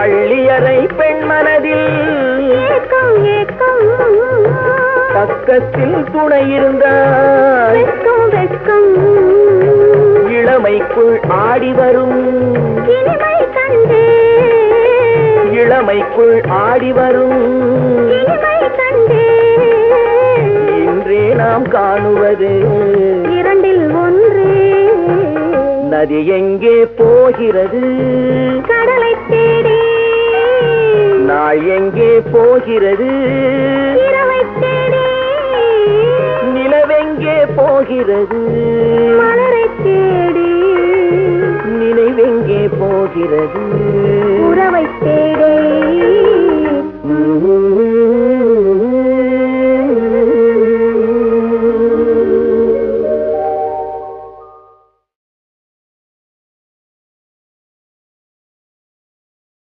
பள்ளியறை பெண் மனதில் ஏக்கம் ஏக்கம். பக்கத்தில் துணை இருந்தால் இளமைக்குள் ஆடி வரும். இளமைக்குள் ஆடி வரும். இன்றே நாம் காணுவது. இரண்டில் ஒன்றே. நதி எங்கே போகிறது? கடலை எங்கே போகிறது? நிலவெங்கே போகிறது? நினைவெங்கே போகிறது? உறவை